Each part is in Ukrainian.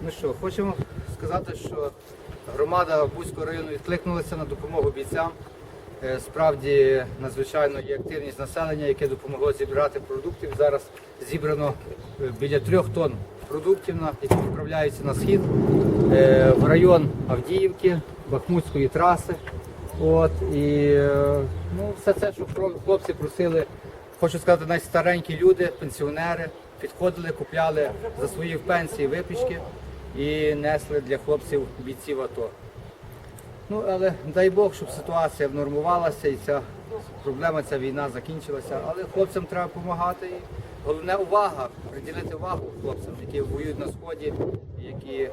Ну що, хочемо сказати, що громада Бузького району відкликнулася на допомогу бійцям. Е, Справді надзвичайно є активність населення, яке допомогло зібрати продуктів. Зараз зібрано е, біля трьох тонн продуктів, які відправляються на схід е, в район Авдіївки, Бахмутської траси. От, і ну, все це, що хлопці просили, хочу сказати, навіть старенькі люди, пенсіонери, підходили, купляли за свої пенсії випічки і несли для хлопців бійців АТО. Ну, але дай Бог, щоб ситуація внормувалася і ця проблема, ця війна закінчилася. Але хлопцям треба допомагати. Головне увага, приділити увагу хлопцям, які воюють на сході, і які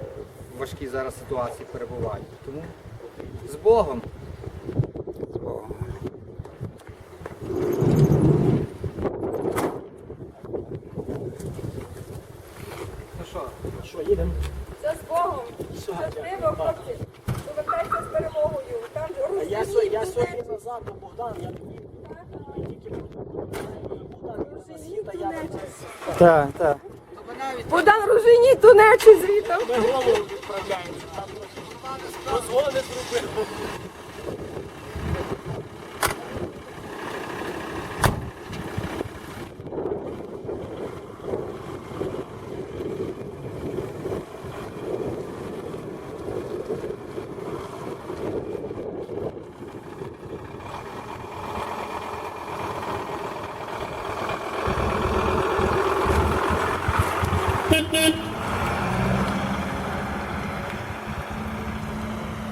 в важкій зараз ситуації перебувають. Тому з Богом. з Богом. Ну що, Що, їдемо? З Щасливо, хлопці. Повертайся з перемогою. Там А я, Русі, я сьогодні назад до Богдана, я тільки Богдан засів, та я там Так, так. Богдан Ружині, тунечі звітом. ми голову відправляємося. Там дозволи зробив. Thank you.